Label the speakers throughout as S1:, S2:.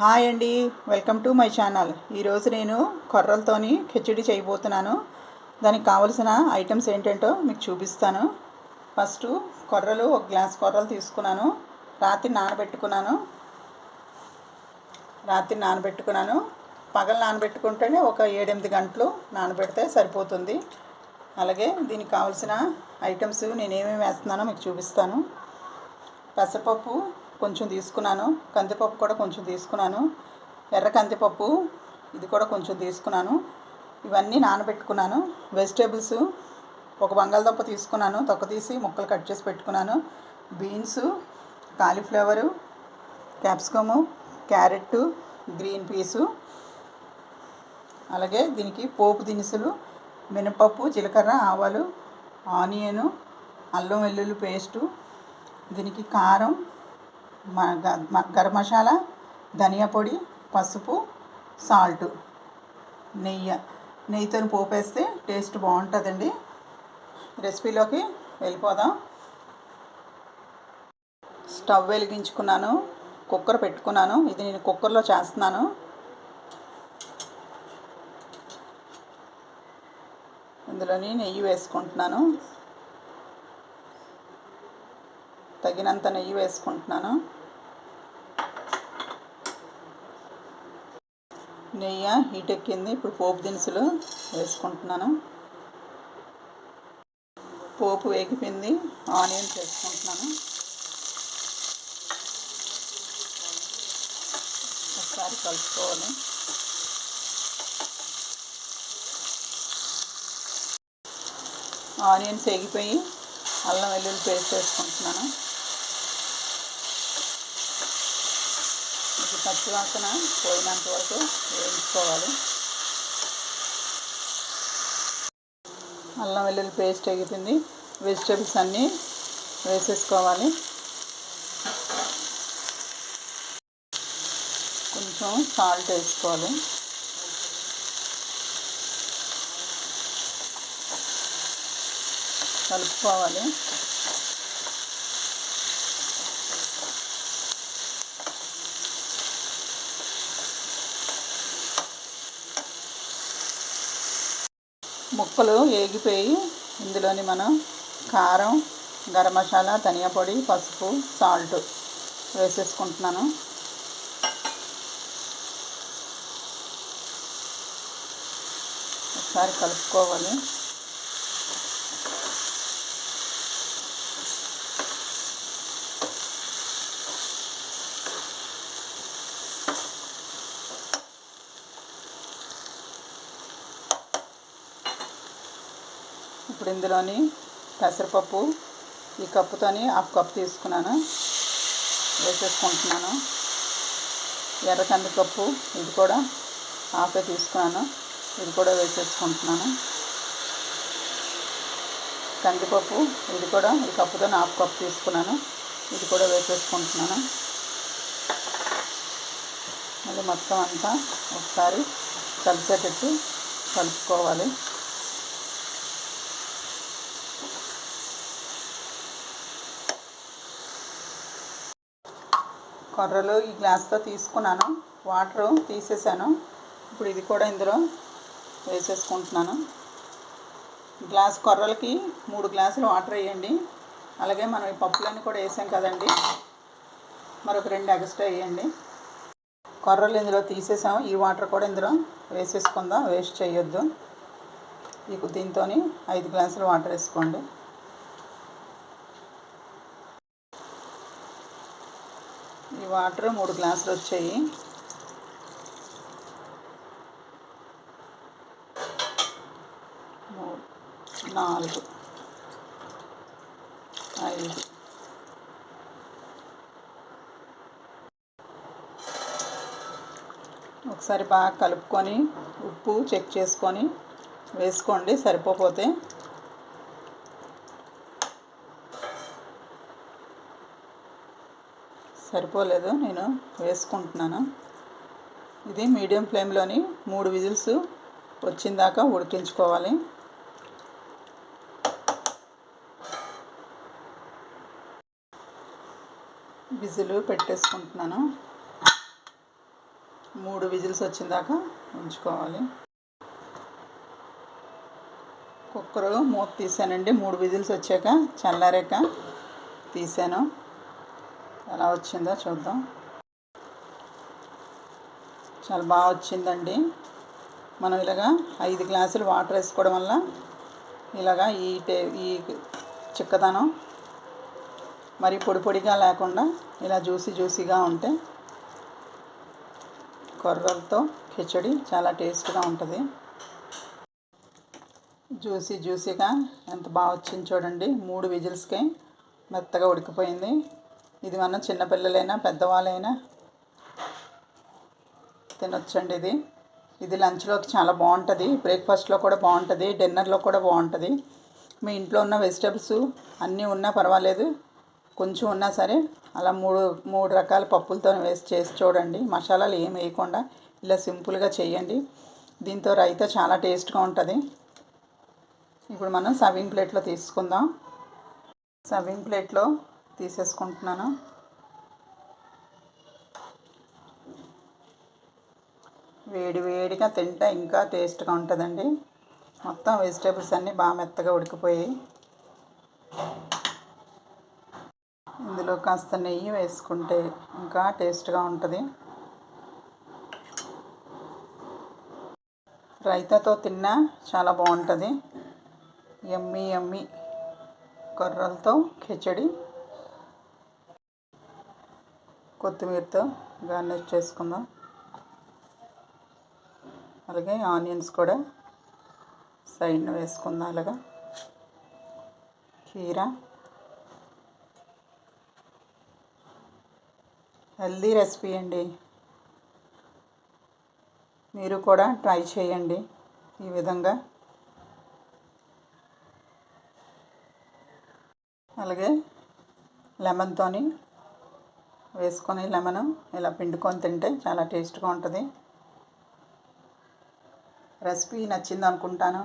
S1: Hi అండి. Welcome to my channel. ఈరోజు నేను కొర్రలతోని ఖిచడి చేయబోతున్నాను. దానికి కావలసిన ఐటమ్స్ ఏంటంటో మీకు చూపిస్తాను. ఫస్ట్ కొర్రలు ఒక గ్లాస్ కొర్రలు తీసుకున్నాను. రాత్రి నానబెట్టుకున్నాను. రాత్రి నానబెట్టుకున్నాను. పగలు నానబెట్టుకుంటేనే ఒక ఏడెనిమిది గంటలు నానబెడితే సరిపోతుంది. అలాగే దీనికి కావలసిన ఐటమ్స్ నేను ఏమేమి వేస్తున్నానో మీకు చూపిస్తాను. పెసరపప్పు కొంచెం తీసుకున్నాను. కందిపప్పు కూడా కొంచెం తీసుకున్నాను. ఎర్ర కందిపప్పు ఇది కూడా కొంచెం తీసుకున్నాను. ఇవన్నీ నానబెట్టుకున్నాను. వెజిటేబుల్స్ ఒక బంగాళదుంప తీసుకున్నాను. తొక్క తీసి ముక్కలు కట్ చేసి పెట్టుకున్నాను. Beans cauliflower capsicum carrot green peas. అలాగే దీనికి పోపు దినుసులు మినపప్పు జీలకర్ర ఆవాలు ఆనియను అల్లం వెల్లుల్లి పేస్టు దీనికి కారం గరం మసాలా ధనియా పొడి పసుపు సాల్ట్. నెయ్యి నెయ్యితో పోపేస్తే టేస్ట్ బాగుంటుందండి. రెసిపీలోకి వెళ్ళిపోదాం. స్టవ్ వెలిగించుకున్నాను కుక్కర్ పెట్టుకున్నాను. ఇది నేను కుక్కర్లో చేస్తున్నాను. ఇందులోని నెయ్యి వేసుకుంటున్నాను. తగినంత నెయ్యి వేసుకుంటున్నాను. నెయ్యి హీట్ ఎక్కింది. ఇప్పుడు పోపు దినుసులు వేసుకుంటున్నాను. పోపు వేగిపోయింది. ఆనియన్స్ వేసుకుంటున్నాను ఒకసారి కలుపుకోవాలి. ఆనియన్స్ వేగిపోయి అల్లం వెల్లుల్లి పేస్ట్ వేసుకుంటున్నాను. ఇప్పుడు పచ్చి వాసన పోయినంత వరకు వేయించుకోవాలి. అల్లం వెల్లుల్లి పేస్ట్ వేగిపోయింది వెజిటేబుల్స్ అన్నీ వేసేసుకోవాలి. కొంచెం సాల్ట్ వేసుకోవాలి. కలుపుకోవాలి. ముక్కలు ఏగిపోయి ఇందులోని మనం కారం గరం మసాలా ధనియా పొడి పసుపు సాల్ట్ వేసేసుకుంటున్నాను. ఒకసారి కలుపుకోవాలి. ఇప్పుడు ఇందులోని పెసరపప్పు ఈ కప్పుతోని హాఫ్ కప్ తీసుకున్నాను. వేసేసుకుంటున్నాను. ఎర్ర కందిపప్పు ఇది కూడా హాఫే తీసుకున్నాను. ఇది కూడా వేసేసుకుంటున్నాను. కందిపప్పు ఇది కూడా ఈ కప్పుతో హాఫ్ కప్ తీసుకున్నాను. ఇది కూడా వేసేసుకుంటున్నాను. మళ్ళీ మొత్తం అంతా ఒకసారి కలిసేటట్టు కలుపుకోవాలి. కొర్రలు ఈ గ్లాస్తో తీసుకున్నాను. వాటరు తీసేసాను. ఇప్పుడు ఇది కూడా ఇందులో వేసేసుకుంటున్నాను. గ్లాస్ కొర్రలకి మూడు గ్లాసులు వాటర్ వేయండి. అలాగే మనం ఈ పప్పులన్నీ కూడా వేసాం కదండి. మరొక రెండు ఎక్స్ట్రా వేయండి. కొర్రలు ఇందులో తీసేసాం ఈ వాటర్ కూడా ఇందులో వేసేసుకుందాం. వేస్ట్ చేయొద్దు. ఈ దీంతో ఐదు గ్లాసులు వాటర్ వేసుకోండి. ఈ వాటర్ మూడు గ్లాసులు వచ్చాయి. నాలుగు ఐదు. ఒకసారి బాగా కలుపుకొని ఉప్పు చెక్ చేసుకొని వేసుకోండి సరిపోతే. సరిపోలేదు నేను వేసుకుంటున్నాను. ఇది మీడియం ఫ్లేమ్లోని మూడు విజిల్స్ వచ్చిందాక ఉడికించుకోవాలి. విజిల్ పెట్టేసుకుంటున్నాను. మూడు విజిల్స్ వచ్చిందాక ఉంచుకోవాలి. కుక్కర్ మూత తీసానండి. మూడు విజిల్స్ వచ్చాక చల్లారాక తీసాను. ఎలా వచ్చిందో చూద్దాం. చాలా బాగా వచ్చిందండి. మనం ఇలాగా ఐదు గ్లాసులు వాటర్ వేసుకోవడం వల్ల ఇలాగా ఈ టే ఈ చిక్కదనం మరి పొడి పొడిగా లేకుండా ఇలా జ్యూసీ జ్యూసీగా ఉంటే కొర్రలతో కిచడి చాలా టేస్ట్గా ఉంటుంది. జ్యూసీ జ్యూసీగా ఎంత బాగా వచ్చింది చూడండి. మూడు విజిల్స్కి మెత్తగా ఉడికిపోయింది. ఇది మనం చిన్నపిల్లలైనా పెద్దవాళ్ళైనా తినొచ్చండి ఇది. ఇది లంచ్లోకి చాలా బాగుంటుంది. బ్రేక్ఫాస్ట్లో కూడా బాగుంటుంది. డిన్నర్లో కూడా బాగుంటుంది. మీ ఇంట్లో ఉన్న వెజిటబుల్స్ అన్నీ ఉన్నా పర్వాలేదు. కొంచెం ఉన్నా సరే అలా మూడు మూడు రకాల పప్పులతో వేసి చేసి చూడండి. మసాలాలు ఏం వేయకుండా ఇలా సింపుల్గా చేయండి. దీంతో రైతా చాలా టేస్ట్గా ఉంటుంది. ఇప్పుడు మనం సర్వింగ్ ప్లేట్లో తీసుకుందాం. సర్వింగ్ ప్లేట్లో తీసేసుకుంటున్నాను. వేడి వేడిగా తింటే ఇంకా టేస్ట్గా ఉంటుందండి. మొత్తం వెజిటేబుల్స్ అన్నీ బాగా మెత్తగా ఉడికిపోయాయి. ఇందులో కాస్త నెయ్యి వేసుకుంటే ఇంకా టేస్ట్గా ఉంటుంది. రైతాతో తిన్నా చాలా బాగుంటుంది. ఎమ్మి ఎమ్మి కొర్రలతో కిచడి. కొత్తిమీరతో గార్నిష్ చేసుకుందాం. అలాగే ఆనియన్స్ కూడా సైడ్న వేసుకుందాం అలాగా. కీర. హెల్దీ రెసిపీ అండి. మీరు కూడా ట్రై చేయండి ఈ విధంగా. అలాగే లెమన్తోని వేసుకొని లెమన్ ఇలా పిండుకొని తింటే చాలా టేస్ట్గా ఉంటుంది. రెసిపీ నచ్చింది అనుకుంటాను.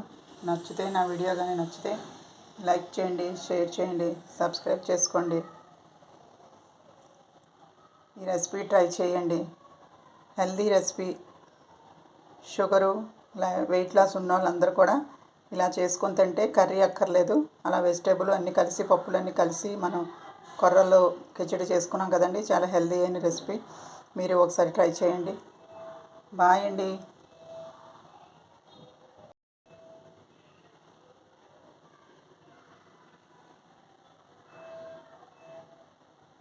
S1: నచ్చితే నా వీడియో కానీ నచ్చితే లైక్ చేయండి షేర్ చేయండి సబ్స్క్రైబ్ చేసుకోండి. ఈ రెసిపీ ట్రై చేయండి. Healthy recipe. Sugar weight loss ఉన్న వాళ్ళందరూ కూడా ఇలా చేసుకొని తింటే కర్రీ అక్కర్లేదు. అలా వెజిటేబుల్ అన్నీ కలిసి పప్పులు అన్నీ కలిసి మనం కొర్రలు కిచడి చేసుకున్నాం కదండి. చాలా హెల్దీ అయిన రెసిపీ. మీరు ఒకసారి ట్రై చేయండి. బాయ్ అండి.